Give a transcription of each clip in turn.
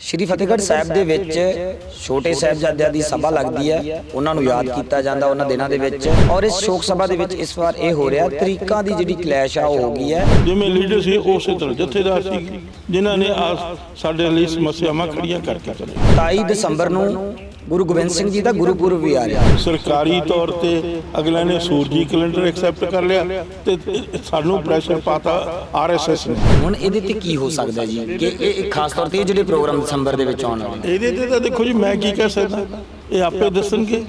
ਸ਼੍ਰੀ ਫਤਿਹਗੜ੍ਹ ਸਾਹਿਬ ਦੇ ਵਿੱਚ ਛੋਟੇ ਸਾਹਿਬਜ਼ਾਦਿਆਂ ਦੀ ਸਭਾ ਲੱਗਦੀ ਹੈ। ਉਹਨਾਂ ਨੂੰ ਯਾਦ ਕੀਤਾ ਜਾਂਦਾ ਉਹਨਾਂ ਦਿਨਾਂ ਦੇ ਵਿੱਚ। ਔਰ ਇਸ ਸ਼ੋਕ ਸਭਾ ਦੇ ਵਿੱਚ ਇਸ ਵਾਰ ਇਹ ਹੋ ਰਿਹਾ ਤਰੀਕਾਂ ਦੀ ਜਿਹੜੀ ਕਲੈਸ਼ ਆ ਉਹ ਹੋ ਗਈ ਹੈ। ਜਿਵੇਂ ਲੀਡਰ ਸੀ ਉਸੇ ਤਰ੍ਹਾਂ ਜਥੇਦਾਰ ਸੀ ਜਿਨ੍ਹਾਂ ਨੇ ਆ ਸਾਡੇ ਲਈ ਸਮੱਸਿਆਵਾਂ ਖੜੀਆਂ ਕਰਕੇ ਚਲੇ 27 ਦਸੰਬਰ ਨੂੰ ਗੁਰੂ ਗੋਬਿੰਦ ਸਿੰਘ ਜੀ ਦਾ ਗੁਰਪੁਰਬ ਵੀ ਆ ਰਿਹਾ। ਸਰਕਾਰੀ ਤੌਰ ਤੇ ਅਗਲੇ ਨੇ ਸੂਰਜੀ ਕੈਲੰਡਰ ਐਕਸੈਪਟ ਕਰ ਲਿਆ ਤੇ ਸਾਨੂੰ ਪ੍ਰੈਸ਼ਰ ਪਾਤਾ ਆਰਐਸਐਸ ਨੇ। ਹੁਣ ਇਹਦੇ ਤੇ ਕੀ ਹੋ ਸਕਦਾ ਜੀ? ਕਿ ਇਹ ਖਾਸ ਤੌਰ ਤੇ ਜਿਹੜੇ ਪ੍ਰੋਗਰਾਮ ਦਸੰਬਰ ਦੇ ਵਿੱਚ ਆਉਣ ਵਾਲੇ। ਇਹਦੇ ਤੇ ਤਾਂ ਦੇਖੋ ਜੀ ਮੈਂ ਕੀ ਕਹਿ ਸਕਦਾ? ਇਹ ਆਪੇ ਦੱਸਣਗੇ।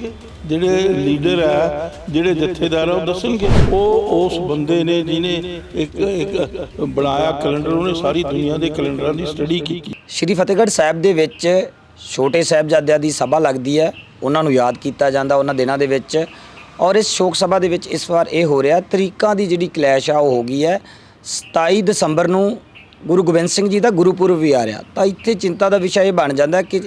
ਜਿਹੜੇ ਲੀਡਰ ਆ ਜਿਹੜੇ ਜਥੇਦਾਰ ਆ ਉਹ ਦੱਸਣਗੇ। ਉਹ ਉਸ ਬੰਦੇ ਨੇ ਜਿਹਨੇ ਇੱਕ ਇੱਕ ਬਣਾਇਆ ਕੈਲੰਡਰ ਉਹਨੇ ਸਾਰੀ ਦੁਨੀਆ ਦੇ ਕੈਲੰਡਰਾਂ ਦੀ ਸਟੱਡੀ ਕੀਤੀ। ਸ਼੍ਰੀ ਫਤਿਹਗੜ੍ਹ ਸਾਹਿਬ ਦੇ ਵਿੱਚ ਛੋਟੇ ਸਾਹਿਬਜ਼ਾਦਿਆਂ ਦੀ ਸਭਾ ਲੱਗਦੀ ਹੈ, ਉਹਨਾਂ ਨੂੰ ਯਾਦ ਕੀਤਾ ਜਾਂਦਾ ਉਹਨਾਂ ਦਿਨਾਂ ਦੇ ਵਿੱਚ। ਔਰ ਇਸ ਸ਼ੋਕ ਸਭਾ ਦੇ ਵਿੱਚ ਇਸ ਵਾਰ ਇਹ ਹੋ ਰਿਹਾ, ਤਰੀਕਾਂ ਦੀ ਜਿਹੜੀ ਕਲੈਸ਼ ਆ ਉਹ ਹੋ ਗਈ ਹੈ। 27 ਦਸੰਬਰ ਨੂੰ ਗੁਰੂ ਗੋਬਿੰਦ ਸਿੰਘ ਜੀ ਦਾ ਗੁਰਪੁਰਬ ਵੀ ਆ ਰਿਹਾ। ਤਾਂ ਇੱਥੇ ਚਿੰਤਾ ਦਾ ਵਿਸ਼ਾ ਇਹ ਬਣ ਜਾਂਦਾ ਕਿ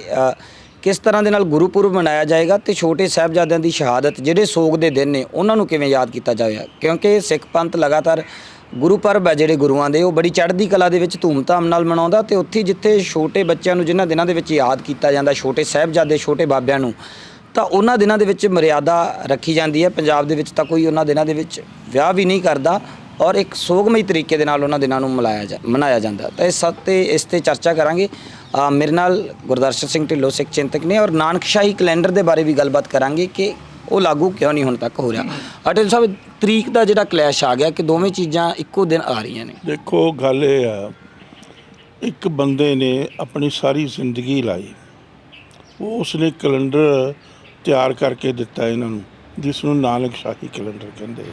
ਕਿਸ ਤਰ੍ਹਾਂ ਦੇ ਨਾਲ ਗੁਰਪੁਰਬ ਮਨਾਇਆ ਜਾਏਗਾ ਤੇ ਛੋਟੇ ਸਾਹਿਬਜ਼ਾਦਿਆਂ ਦੀ ਸ਼ਹਾਦਤ ਜਿਹੜੇ ਸੋਗ ਦੇ ਦਿਨ ਨੇ, ਉਹਨਾਂ ਨੂੰ ਕਿਵੇਂ ਯਾਦ ਕੀਤਾ ਜਾਵੇਗਾ ਕਿਉਂਕਿ ਸਿੱਖ ਪੰਥ ਲਗਾਤਾਰ ਗੁਰੂ ਪਰਬ ਹੈ ਜਿਹੜੇ ਗੁਰੂਆਂ ਦੇ, ਉਹ ਬੜੀ ਚੜ੍ਹਦੀ ਕਲਾ ਦੇ ਵਿੱਚ ਧੂਮਧਾਮ ਨਾਲ ਮਨਾਉਂਦਾ ਤੇ ਉੱਥੇ ਜਿੱਥੇ ਛੋਟੇ ਬੱਚਿਆਂ ਨੂੰ ਜਿਨ੍ਹਾਂ ਦਿਨਾਂ ਦੇ ਵਿੱਚ ਯਾਦ ਕੀਤਾ ਜਾਂਦਾ, ਛੋਟੇ ਸਾਹਿਬਜ਼ਾਦੇ, ਛੋਟੇ ਬਾਬਿਆਂ ਨੂੰ, ਤਾਂ ਉਹਨਾਂ ਦਿਨਾਂ ਦੇ ਵਿੱਚ ਮਰਿਆਦਾ ਰੱਖੀ ਜਾਂਦੀ ਹੈ। ਪੰਜਾਬ ਦੇ ਵਿੱਚ ਤਾਂ ਕੋਈ ਉਹਨਾਂ ਦਿਨਾਂ ਦੇ ਵਿੱਚ ਵਿਆਹ ਵੀ ਨਹੀਂ ਕਰਦਾ ਔਰ ਇੱਕ ਸੋਗਮਈ ਤਰੀਕੇ ਦੇ ਨਾਲ ਉਹਨਾਂ ਦਿਨਾਂ ਨੂੰ ਮਨਾਇਆ ਜਾ, ਮਨਾਇਆ ਜਾਂਦਾ। ਤਾਂ ਇਸ ਤੇ ਇਸ ਤੇ ਚਰਚਾ ਕਰਾਂਗੇ। ਮੇਰੇ ਨਾਲ ਗੁਰਦਰਸ਼ਨ ਸਿੰਘ ਢਿੱਲੋਂ ਸਿੱਖ ਚਿੰਤਕ ਨੇ ਔਰ ਨਾਨਕਸ਼ਾਹੀ ਕੈਲੰਡਰ ਦੇ ਬਾਰੇ ਵੀ ਗੱਲਬਾਤ ਕਰਾਂਗੇ ਕਿ ਉਹ ਲਾਗੂ ਕਿਉਂ ਨਹੀਂ ਹੁਣ ਤੱਕ ਹੋ ਰਿਹਾ? ਅਟਲ ਸਾਹਿਬ, ਤਰੀਕ ਦਾ ਜਿਹੜਾ ਕਲੈਸ਼ ਆ ਗਿਆ ਕਿ ਦੋਵੇਂ ਚੀਜ਼ਾਂ ਇੱਕੋ ਦਿਨ ਆ ਰਹੀਆਂ ਨੇ। ਦੇਖੋ, ਗੱਲ ਇਹ ਆ, ਇੱਕ ਬੰਦੇ ਨੇ ਆਪਣੀ ਸਾਰੀ ਜ਼ਿੰਦਗੀ ਲਾਈ। ਉਹ ਉਸਨੇ ਕੈਲੰਡਰ ਤਿਆਰ ਕਰਕੇ ਦਿੱਤਾ ਇਹਨਾਂ ਨੂੰ ਜਿਸ ਨੂੰ ਨਾਨਕ ਸ਼ਾਹੀ ਕੈਲੰਡਰ ਕਹਿੰਦੇ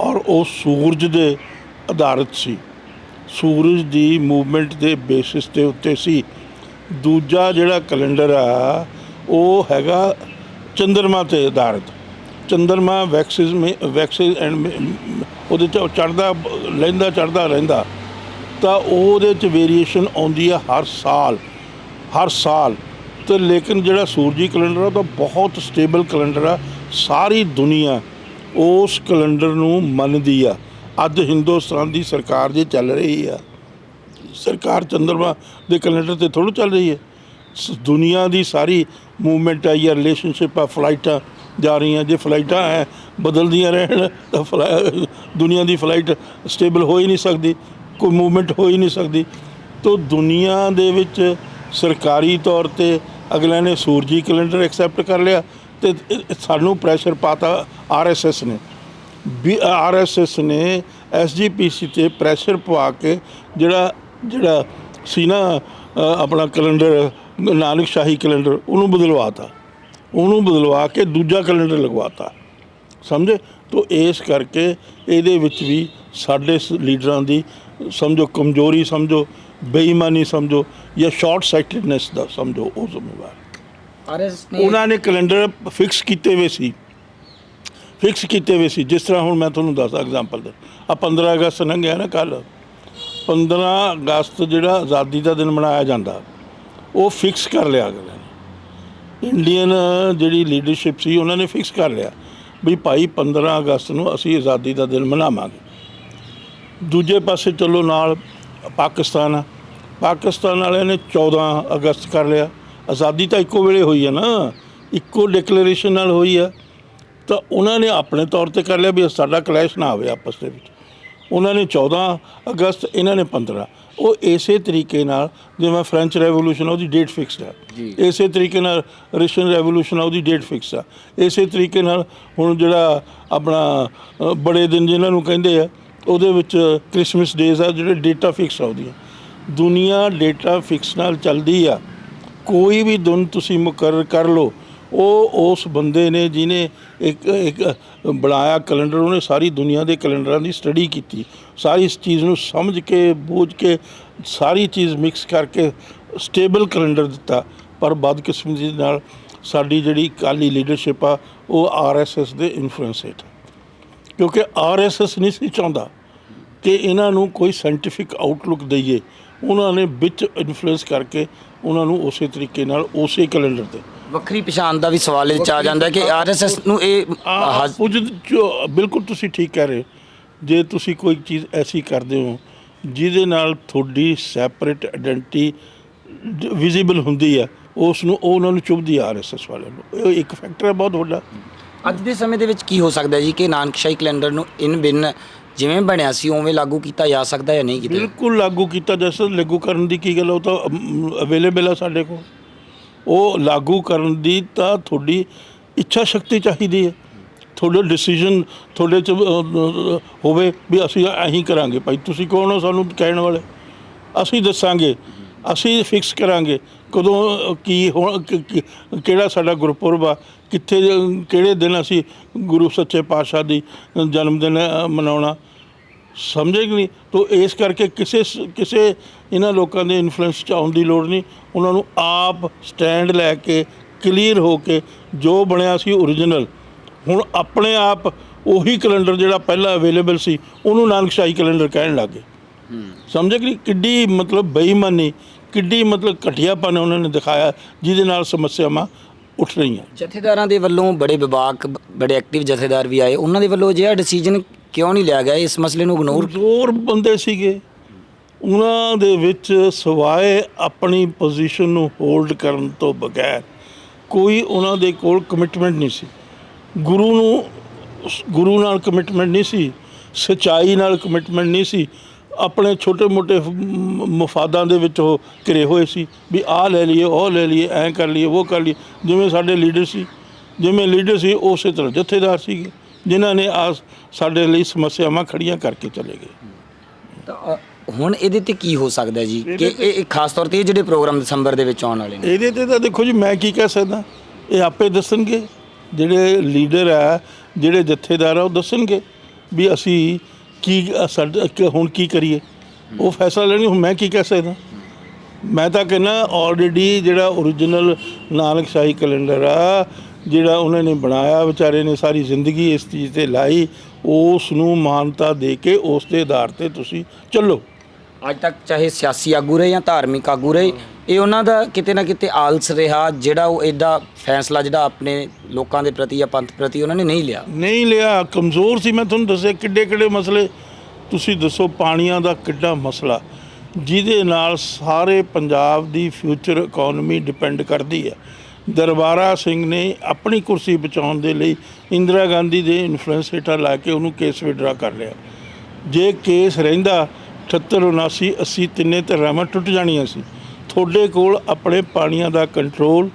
ਔਰ ਉਹ ਸੂਰਜ ਦੇ ਆਧਾਰਿਤ ਸੀ। ਸੂਰਜ ਦੀ ਮੂਵਮੈਂਟ ਦੇ ਬੇਸਿਸ ਦੇ ਉੱਤੇ ਸੀ। ਦੂਜਾ ਜਿਹੜਾ ਕੈਲੰਡਰ ਆ, ਉਹ ਹੈਗਾ ਚੰਦਰਮਾ ਤੇ ਆਧਾਰਿਤ। ਚੰਦਰਮਾ ਵੈਕਸਿਸ ਮੇ, ਵੈਕਸਿਸ ਐਂਡ ਉਹਦੇ ਚ ਚੜਦਾ ਲੈਂਦਾ ਚੜਦਾ ਰਹਿੰਦਾ। ਤਾਂ ਉਹਦੇ ਚ ਵੇਰੀਏਸ਼ਨ ਆਉਂਦੀ ਆ ਹਰ ਸਾਲ ਹਰ ਸਾਲ। ਤੇ ਲੇਕਿਨ ਜਿਹੜਾ ਸੂਰਜੀ ਕੈਲੰਡਰ ਆ, ਉਹ ਤਾਂ ਬਹੁਤ ਸਟੇਬਲ ਕੈਲੰਡਰ ਆ। ਸਾਰੀ ਦੁਨੀਆ ਉਸ ਕੈਲੰਡਰ ਨੂੰ ਮੰਨਦੀ ਆ। ਅੱਜ ਹਿੰਦੁਸਤਾਨ ਦੀ ਸਰਕਾਰ ਜੇ ਚੱਲ ਰਹੀ ਆ, ਸਰਕਾਰ ਚੰਦਰਮਾ ਦੇ ਕੈਲੰਡਰ ਤੇ ਥੋੜ੍ਹਾ ਚੱਲ ਰਹੀ ਹੈ ਦੁਨੀਆ ਦੀ ਸਾਰੀ ਮੂਵਮੈਂਟ ਆ ਜਾਂ ਰਿਲੇਸ਼ਨਸ਼ਿਪ ਆ ਫਲਾਈਟਾਂ ਜਾ ਰਹੀਆਂ, ਜੇ ਫਲਾਈਟਾਂ ਹੈ ਬਦਲਦੀਆਂ ਰਹਿਣ, ਤਾਂ ਫਲਾ- ਦੁਨੀਆ ਦੀ ਫਲਾਈਟ ਸਟੇਬਲ ਹੋ ਹੀ ਨਹੀਂ ਸਕਦੀ, ਕੋਈ ਮੂਵਮੈਂਟ ਹੋ ਹੀ ਨਹੀਂ ਸਕਦੀ। ਤੋ ਦੁਨੀਆ ਦੇ ਵਿੱਚ ਸਰਕਾਰੀ ਤੌਰ ਤੇ ਅਗਲੇ ਨੇ ਸੂਰਜੀ ਕੈਲੰਡਰ ਐਕਸੈਪਟ ਕਰ ਲਿਆ ਤੇ ਸਾਨੂੰ ਪ੍ਰੈਸ਼ਰ ਪਾਤਾ ਆਰਐਸਐਸ ਨੇ। ਵੀ ਆਰਐਸਐਸ ਨੇ ਐਸਜੀਪੀਸੀ ਤੇ ਪ੍ਰੈਸ਼ਰ ਪਵਾ ਕੇ ਜਿਹੜਾ ਜਿਹੜਾ ਸੀ ਨਾ ਆਪਣਾ ਕੈਲੰਡਰ ਨਾਨਕ ਸ਼ਾਹੀ ਕੈਲੰਡਰ ਉਹਨੂੰ ਬਦਲਵਾਤਾ। ਉਹਨੂੰ ਬਦਲਵਾ ਕੇ ਦੂਜਾ ਕੈਲੰਡਰ ਲਗਵਾਤਾ। ਸਮਝੇ? ਤੋ ਇਸ ਕਰਕੇ ਇਹਦੇ ਵਿੱਚ ਵੀ ਸਾਡੇ ਲੀਡਰਾਂ ਦੀ ਸਮਝੋ ਕਮਜ਼ੋਰੀ ਸਮਝੋ ਬੇਈਮਾਨੀ ਸਮਝੋ ਜਾਂ ਸ਼ਾਰਟ ਸਾਈਟਡਨੈਸ ਦਾ ਸਮਝੋ ਉਹ ਜ਼ਿੰਮੇਵਾਰ। ਆਰਐਸ ਉਹਨਾਂ ਨੇ ਕੈਲੰਡਰ ਫਿਕਸ ਕੀਤੇ ਹੋਏ ਸੀ। ਫਿਕਸ ਕੀਤੇ ਹੋਏ ਸੀ। ਜਿਸ ਤਰ੍ਹਾਂ ਹੁਣ ਮੈਂ ਤੁਹਾਨੂੰ ਦੱਸਾਂ ਐਗਜ਼ਾਮਪਲ ਦੇ। ਆ 15 ਅਗਸਤ ਲੰਘਿਆ ਨਾ ਕੱਲ 15 ਅਗਸਤ ਜਿਹੜਾ ਆਜ਼ਾਦੀ ਦਾ ਦਿਨ ਮਨਾਇਆ ਜਾਂਦਾ, ਉਹ ਫਿਕਸ ਕਰ ਲਿਆ ਅਗਲੇ ਨੇ। ਇੰਡੀਅਨ ਜਿਹੜੀ ਲੀਡਰਸ਼ਿਪ ਸੀ, ਉਹਨਾਂ ਨੇ ਫਿਕਸ ਕਰ ਲਿਆ ਵੀ ਭਾਈ 15 ਅਗਸਤ ਨੂੰ ਅਸੀਂ ਆਜ਼ਾਦੀ ਦਾ ਦਿਨ ਮਨਾਵਾਂਗੇ। ਦੂਜੇ ਪਾਸੇ ਚੱਲੋ ਨਾਲ ਪਾਕਿਸਤਾਨ। ਆ ਪਾਕਿਸਤਾਨ ਵਾਲਿਆਂ ਨੇ 14 ਅਗਸਤ ਕਰ ਲਿਆ। ਆਜ਼ਾਦੀ ਤਾਂ ਇੱਕੋ ਵੇਲੇ ਹੋਈ ਹੈ ਨਾ। ਇੱਕੋ ਡਿਕਲੇਰੇਸ਼ਨ ਨਾਲ ਹੋਈ ਆ। ਤਾਂ ਉਹਨਾਂ ਨੇ ਆਪਣੇ ਤੌਰ ਤੇ ਕਰ ਲਿਆ ਵੀ ਸਾਡਾ ਕਲੈਸ਼ ਨਾ ਆਵੇ ਆਪਸ ਦੇ ਵਿੱਚ। ਉਹਨਾਂ ਨੇ 14 ਅਗਸਤ ਇਹਨਾਂ ਨੇ 15 ਉਹ ਇਸੇ ਤਰੀਕੇ ਨਾਲ ਜਿਵੇਂ ਫ੍ਰੈਂਚ ਰੈਵੋਲੂਸ਼ਨ ਉਹਦੀ ਡੇਟ ਫਿਕਸਡ ਹੈ। ਇਸੇ ਤਰੀਕੇ ਨਾਲ ਰਸ਼ੀਅਨ ਰੈਵੋਲੂਸ਼ਨ ਆ ਉਹਦੀ ਡੇਟ ਫਿਕਸ ਆ। ਇਸੇ ਤਰੀਕੇ ਨਾਲ ਹੁਣ ਜਿਹੜਾ ਆਪਣਾ ਬੜੇ ਦਿਨ ਜਿਨ੍ਹਾਂ ਨੂੰ ਕਹਿੰਦੇ ਆ ਉਹਦੇ ਵਿੱਚ ਕ੍ਰਿਸਮਸ ਡੇਜ਼ ਆ ਜਿਹੜੇ ਡੇਟਾ ਫਿਕਸ ਆ ਉਹਦੀਆਂ। ਦੁਨੀਆ ਡੇਟਾ ਫਿਕਸ ਨਾਲ ਚੱਲਦੀ ਆ। ਕੋਈ ਵੀ ਦਿਨ ਤੁਸੀਂ ਮੁਕਰਰ ਕਰ ਲਓ ਉਹ ਉਸ ਬੰਦੇ ਨੇ ਜਿਹਨੇ ਇੱਕ ਇੱਕ ਬਣਾਇਆ ਕੈਲੰਡਰ, ਉਹਨੇ ਸਾਰੀ ਦੁਨੀਆ ਦੇ ਕੈਲੰਡਰਾਂ ਦੀ ਸਟੱਡੀ ਕੀਤੀ। ਸਾਰੀ ਇਸ ਚੀਜ਼ ਨੂੰ ਸਮਝ ਕੇ, ਬੂਝ ਕੇ, ਸਾਰੀ ਚੀਜ਼ ਮਿਕਸ ਕਰਕੇ ਸਟੇਬਲ ਕੈਲੰਡਰ ਦਿੱਤਾ। ਪਰ ਬਦਕਿਸਮਤੀ ਨਾਲ ਸਾਡੀ ਜਿਹੜੀ ਕਾਲੀ ਲੀਡਰਸ਼ਿਪ ਆ, ਉਹ ਆਰਐਸਐਸ ਦੇ ਇਨਫਲੂਐਂਸ ਹੇਠ। ਹੈ। ਕਿਉਂਕਿ ਆਰਐਸਐਸ ਨਹੀਂ ਸੀ ਚਾਹੁੰਦਾ ਕਿ ਇਹਨਾਂ ਨੂੰ ਕੋਈ ਸਾਇੰਟੀਫਿਕ ਆਊਟਲੁੱਕ ਦਈਏ। ਉਹਨਾਂ ਨੇ ਵਿੱਚ ਇਨਫਲੂਐਂਸ ਕਰਕੇ ਉਹਨਾਂ ਨੂੰ ਉਸੇ ਤਰੀਕੇ ਨਾਲ ਉਸੇ ਕੈਲੰਡਰ ਤੇ ਵੱਖਰੀ ਪਛਾਣ ਦਾ ਵੀ ਸਵਾਲ ਇਹ 'ਚ ਆ ਜਾਂਦਾ ਕਿ ਆਰਐਸਐਸ ਨੂੰ ਇਹ ਆ ਹਜ਼- ਕੁਝ ਜੋ- ਬਿਲਕੁਲ ਤੁਸੀਂ ਠੀਕ ਕਹਿ ਰਹੇ ਹੋ। ਜੇ ਤੁਸੀਂ ਕੋਈ ਚੀਜ਼ ਐਸੀ ਕਰਦੇ ਹੋ ਜਿਹਦੇ ਨਾਲ ਤੁਹਾਡੀ ਸੈਪਰੇਟ ਆਇਡੈਂਟੀ ਵਿਜ਼ੀਬਲ ਹੁੰਦੀ ਹੈ ਉਸ ਨੂੰ ਉਹ ਉਹਨਾਂ ਨੂੰ ਚੁਭਦੀ ਆ ਆਰਐਸਐਸ ਵਾਲਿਆਂ ਨੂੰ। ਇਹ ਇੱਕ ਫੈਕਟਰ ਹੈ ਬਹੁਤ ਵੱਡਾ। ਅੱਜ ਦੇ ਸਮੇਂ ਦੇ ਵਿੱਚ ਕੀ ਹੋ ਸਕਦਾ ਜੀ ਕਿ ਨਾਨਕਸ਼ਾਹੀ ਕੈਲੰਡਰ ਨੂੰ ਇਨ ਬਿਨ ਜਿਵੇਂ ਬਣਿਆ ਸੀ ਉਵੇਂ ਲਾਗੂ ਕੀਤਾ ਜਾ ਸਕਦਾ ਜਾਂ ਨਹੀਂ ਕੀਤਾ? ਬਿਲਕੁਲ ਲਾਗੂ ਕੀਤਾ ਜਾ ਸਕਦਾ ਲਾਗੂ ਕਰਨ ਦੀ ਕੀ ਗੱਲ ਉਹ ਤਾਂ ਅਵੇਲੇਬਲ ਆ ਸਾਡੇ ਕੋਲ। ਉਹ ਲਾਗੂ ਕਰਨ ਦੀ ਤਾਂ ਤੁਹਾਡੀ ਇੱਛਾ ਸ਼ਕਤੀ ਚਾਹੀਦੀ ਹੈ। ਤੁਹਾਡੇ ਡਿਸੀਜਨ ਤੁਹਾਡੇ ਚ ਹੋਵੇ ਵੀ ਅਸੀਂ ਐਂ ਕਰਾਂਗੇ। ਭਾਈ, ਤੁਸੀਂ ਕੌਣ ਹੋ ਸਾਨੂੰ ਕਹਿਣ ਵਾਲੇ? ਅਸੀਂ ਦੱਸਾਂਗੇ। ਅਸੀਂ ਫਿਕਸ ਕਰਾਂਗੇ। ਕਦੋਂ ਕੀ ਹੋਣ ਕਿਹੜਾ ਸਾਡਾ ਗੁਰਪੁਰਬ ਆ? ਕਿੱਥੇ ਕਿਹੜੇ ਦਿਨ ਅਸੀਂ ਗੁਰੂ ਸੱਚੇ ਪਾਤਸ਼ਾਹ ਦੀ ਜਨਮ ਦਿਨ ਮਨਾਉਣਾ? ਸਮਝੇ ਕਿ ਨਹੀਂ? ਤੋ ਇਸ ਕਰਕੇ ਕਿਸੇ ਕਿਸੇ ਇਹਨਾਂ ਲੋਕਾਂ ਦੇ ਇਨਫਲੂਐਂਸ ਚ ਆਉਣ ਦੀ ਲੋੜ ਨਹੀਂ। ਉਹਨਾਂ ਨੂੰ ਆਪ ਸਟੈਂਡ ਲੈ ਕੇ ਕਲੀਅਰ ਹੋ ਕੇ ਜੋ ਬਣਿਆ ਸੀ ਓਰੀਜਨਲ ਹੁਣ ਆਪਣੇ ਆਪ ਉਹੀ ਕੈਲੰਡਰ ਜਿਹੜਾ ਪਹਿਲਾਂ ਅਵੇਲੇਬਲ ਸੀ ਉਹਨੂੰ ਨਾਨਕਸ਼ਾਹੀ ਕੈਲੰਡਰ ਕਹਿਣ ਲੱਗੇ। ਸਮਝੇ ਕਿ? ਕਿੱਡੀ ਮਤਲਬ ਬੇਈਮਾਨੀ ਕਿੱਡੀ ਮਤਲਬ ਘਟੀਆਪਨ ਉਹਨਾਂ ਨੇ ਦਿਖਾਇਆ ਜਿਹਦੇ ਨਾਲ ਸਮੱਸਿਆਵਾਂ ਉੱਠ ਰਹੀਆਂ। ਜਥੇਦਾਰਾਂ ਦੇ ਵੱਲੋਂ ਬੜੇ ਵਿਭਾਗ ਬੜੇ ਐਕਟਿਵ ਜਥੇਦਾਰ ਵੀ ਆਏ। ਉਹਨਾਂ ਦੇ ਵੱਲੋਂ ਅਜਿਹਾ ਡਿਸੀਜਨ ਕਿਉਂ ਨਹੀਂ ਲਿਆ ਗਿਆ ਇਸ ਮਸਲੇ ਨੂੰ ਇਗਨੋਰ ਕਮਜ਼ੋਰ ਬੰਦੇ ਸੀਗੇ। ਉਹਨਾਂ ਦੇ ਵਿੱਚ ਸਵਾਏ ਆਪਣੀ ਪੋਜੀਸ਼ਨ ਨੂੰ ਹੋਲਡ ਕਰਨ ਤੋਂ ਬਗੈਰ ਕੋਈ ਉਹਨਾਂ ਦੇ ਕੋਲ ਕਮਿਟਮੈਂਟ ਨਹੀਂ ਸੀ। ਗੁਰੂ ਨੂੰ, ਗੁਰੂ ਨਾਲ ਕਮਿਟਮੈਂਟ ਨਹੀਂ ਸੀ, ਸਚਾਈ ਨਾਲ ਕਮਿਟਮੈਂਟ ਨਹੀਂ ਸੀ। ਆਪਣੇ ਛੋਟੇ-ਮੋਟੇ ਮਫਾਦਾਂ ਦੇ ਵਿੱਚ ਉਹ ਘਿਰੇ ਹੋਏ ਸੀ ਵੀ ਆਹ ਲੈ ਲਈਏ, ਉਹ ਲੈ ਲਈਏ, ਐਂ ਕਰ ਲਈਏ, ਉਹ ਕਰ ਲਈਏ। ਜਿਵੇਂ ਸਾਡੇ ਲੀਡਰ ਸੀ, ਜਿਵੇਂ ਲੀਡਰ ਸੀ, ਉਸੇ ਤਰ੍ਹਾਂ ਜਥੇਦਾਰ ਸੀਗੇ। ਜਿਨ੍ਹਾਂ ਨੇ ਆ ਸਾਡੇ ਲਈ ਸਮੱਸਿਆਵਾਂ ਖੜੀਆਂ ਕਰਕੇ ਚਲੇ ਗਏ। ਤਾਂ ਅ, ਹੁਣ ਇਹਦੇ ਤੇ ਕੀ ਹੋ ਸਕਦਾ ਹੈ ਜੀ ਕਿ ਇਹ ਇਹ ਖਾਸ ਤੌਰ ਤੇ ਇਹ ਜਿਹੜੇ ਪ੍ਰੋਗਰਾਮ ਦਸੰਬਰ ਦੇ ਵਿੱਚ ਆਉਣ ਵਾਲੇ ਨੇ। ਇਹਦੇ ਤੇ ਤਾਂ ਦੇਖੋ ਜੀ ਮੈਂ ਕੀ ਕਹਿ ਸਕਦਾ? ਇਹ ਆਪੇ ਦੱਸਣਗੇ। ਜਿਹੜੇ ਲੀਡਰ ਆ ਜਿਹੜੇ ਜਥੇਦਾਰ ਆ ਉਹ ਦੱਸਣਗੇ ਵੀ ਅਸੀਂ ਕੀ ਅ, ਸਾਡਾ ਕਿ ਹੁਣ ਕੀ ਕਰੀਏ। ਉਹ ਫੈਸਲਾ ਲੈਣੀ ਹੁਣ ਮੈਂ ਕੀ ਕਹਿ ਸਕਦਾ? ਮੈਂ ਤਾਂ ਕਹਿੰਦਾ ਆਲਰੇਡੀ ਜਿਹੜਾ origignal ਨਾਨਕ ਸ਼ਾਹੀ ਕੈਲੰਡਰ ਆ ਜਿਹੜਾ ਉਹਨਾਂ ਨੇ ਬਣਾਇਆ ਵਿਚਾਰੇ ਨੇ ਸਾਰੀ ਜ਼ਿੰਦਗੀ ਇਸ ਚੀਜ਼ ਤੇ ਲਾਈ ਉਸ ਨੂੰ ਮਾਨਤਾ ਦੇ ਕੇ ਉਸ ਦੇ ਆਧਾਰ ਤੇ ਤੁਸੀਂ ਚੱਲੋ। ਅੱਜ ਤੱਕ ਚਾਹੇ ਸਿਆਸੀ ਆਗੂ ਰਹੇ ਜਾਂ ਧਾਰਮਿਕ ਆਗੂ ਰਹੇ ਇਹ ਉਹਨਾਂ ਦਾ ਕਿਤੇ ਨਾ ਕਿਤੇ ਆਲਸ ਰਿਹਾ ਜਿਹੜਾ ਉਹ ਐਡਾ ਫੈਸਲਾ ਜਿਹੜਾ ਆਪਣੇ ਲੋਕਾਂ ਦੇ ਪ੍ਰਤੀ ਜਾਂ ਪੰਥ ਪ੍ਰਤੀ ਉਹਨਾਂ ਨੇ ਨਹੀਂ ਲਿਆ। ਨਹੀਂ ਲਿਆ ਕਮਜ਼ੋਰ ਸੀ ਮੈਂ ਤੁਹਾਨੂੰ ਦੱਸਿਆ ਕਿੱਡੇ ਕਿੱਡੇ ਮਸਲੇ। ਤੁਸੀਂ ਦੱਸੋ ਪਾਣੀਆਂ ਦਾ ਕਿੱਡਾ ਮਸਲਾ। ਜਿਹਦੇ ਨਾਲ ਸਾਰੇ ਪੰਜਾਬ ਦੀ ਫਿਊਚਰ ਇਕਨੋਮੀ ਡਿਪੈਂਡ ਕਰਦੀ ਹੈ। ਦਰਬਾਰਾ ਸਿੰਘ ਨੇ ਆਪਣੀ ਕੁਰਸੀ ਬਚਾਉਣ ਦੇ ਲਈ ਇੰਦਰਾ ਗਾਂਧੀ ਦੇ ਇਨਫਲੂਐਂਸ ਹੇਠਾਂ ਲਾ ਕੇ ਉਹਨੂੰ ਕੇਸ ਵਿਡਰਾ ਕਰ ਲਿਆ। ਜੇ ਕੇਸ ਰਹਿੰਦਾ 78 79 80 ਤਿੰਨੇ ਧਰਾਵਾਂ ਟੁੱਟ ਜਾਣੀਆਂ ਸੀ। ਤੁਹਾਡੇ ਕੋਲ ਆਪਣੇ ਪਾਣੀਆਂ ਦਾ ਕੰਟਰੋਲ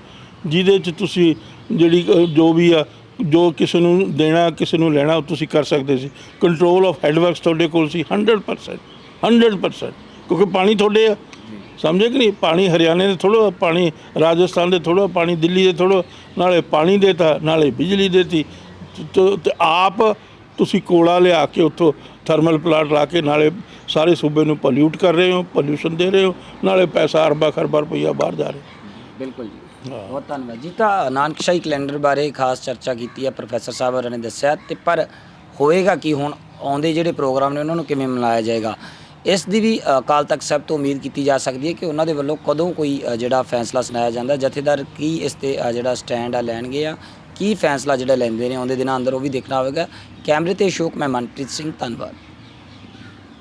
ਜਿਹਦੇ 'ਚ ਤੁਸੀਂ ਜਿਹੜੀ ਜੋ ਵੀ ਆ, ਜੋ ਕਿਸੇ ਨੂੰ ਦੇਣਾ, ਕਿਸੇ ਨੂੰ ਲੈਣਾ, ਉਹ ਤੁਸੀਂ ਕਰ ਸਕਦੇ ਸੀ। ਕੰਟਰੋਲ ਆਫ ਹੈਡਵਰਕਸ ਤੁਹਾਡੇ ਕੋਲ ਸੀ 100% 100% ਕਿਉਂਕਿ ਪਾਣੀ ਤੁਹਾਡੇ ਆ। ਸਮਝੇ ਕਿ ਨਹੀਂ? ਪਾਣੀ ਹਰਿਆਣੇ ਦੇ ਥੋੜ੍ਹਾ ਪਾਣੀ ਰਾਜਸਥਾਨ ਦੇ ਥੋੜ੍ਹਾ ਪਾਣੀ ਦਿੱਲੀ ਦੇ ਥੋੜ੍ਹਾ ਨਾਲੇ ਪਾਣੀ ਦੇਤਾ ਨਾਲੇ ਬਿਜਲੀ ਦੇਤੀ। ਤੇ ਤੇ ਆਪ ਤੁਸੀਂ ਕੋਲਾ ਲਿਆ ਕੇ ਉੱਥੋਂ ਥਰਮਲ ਪਲਾਂਟ ਲਾ ਕੇ ਨਾਲੇ ਸਾਰੇ ਸੂਬੇ ਨੂੰ ਪੋਲਿਊਟ ਕਰ ਰਹੇ ਹੋ ਪੋਲਿਊਸ਼ਨ ਦੇ ਰਹੇ ਹੋ ਨਾਲੇ ਪੈਸਾ ਅਰਬਾਂ ਖਰਬਾਂ ਰੁਪਈਆ ਬਾਹਰ ਜਾ ਰਿਹਾ ਬਿਲਕੁਲ ਜੀ। ਬਹੁਤ ਧੰਨਵਾਦ ਜੀ। ਤਾਂ ਨਾਨਕਸ਼ਾਹੀ ਕੈਲੰਡਰ ਬਾਰੇ ਖਾਸ ਚਰਚਾ ਕੀਤੀ ਹੈ ਪ੍ਰੋਫੈਸਰ ਸਾਹਿਬ ਹੋਰਾਂ ਨੇ ਦੱਸਿਆ। ਤੇ ਪਰ ਹੋਏਗਾ ਕੀ ਹੁਣ? ਆਉਂਦੇ ਜਿਹੜੇ ਪ੍ਰੋਗਰਾਮ ਨੇ ਉਹਨਾਂ ਨੂੰ ਕਿਵੇਂ ਮਨਾਇਆ ਜਾਏਗਾ? ਇਸ ਦੀ ਵੀ ਅਕਾਲ ਤਖਤ ਸਾਹਿਬ ਤੋਂ ਉਮੀਦ ਕੀਤੀ ਜਾ ਸਕਦੀ ਹੈ ਕਿ ਉਹਨਾਂ ਦੇ ਵੱਲੋਂ ਕਦੋਂ ਕੋਈ ਜਿਹੜਾ ਫੈਸਲਾ ਸੁਣਾਇਆ ਜਾਂਦਾ, ਜਥੇਦਾਰ ਕੀ ਇਸ ਤੇ ਜਿਹੜਾ ਸਟੈਂਡ ਆ ਲੈਣਗੇ ਆ ਕੀ ਫੈਸਲਾ ਜਿਹੜਾ ਲੈਂਦੇ ਨੇ ਆਉਂਦੇ ਦਿਨਾਂ ਅੰਦਰ ਉਹ ਵੀ ਦੇਖਣਾ ਹੋਵੇਗਾ। ਕੈਮਰੇ ਤੇ ਅਸ਼ੋਕ, ਮੈਂ ਮਨਪ੍ਰੀਤ ਸਿੰਘ, ਧੰਨਵਾਦ।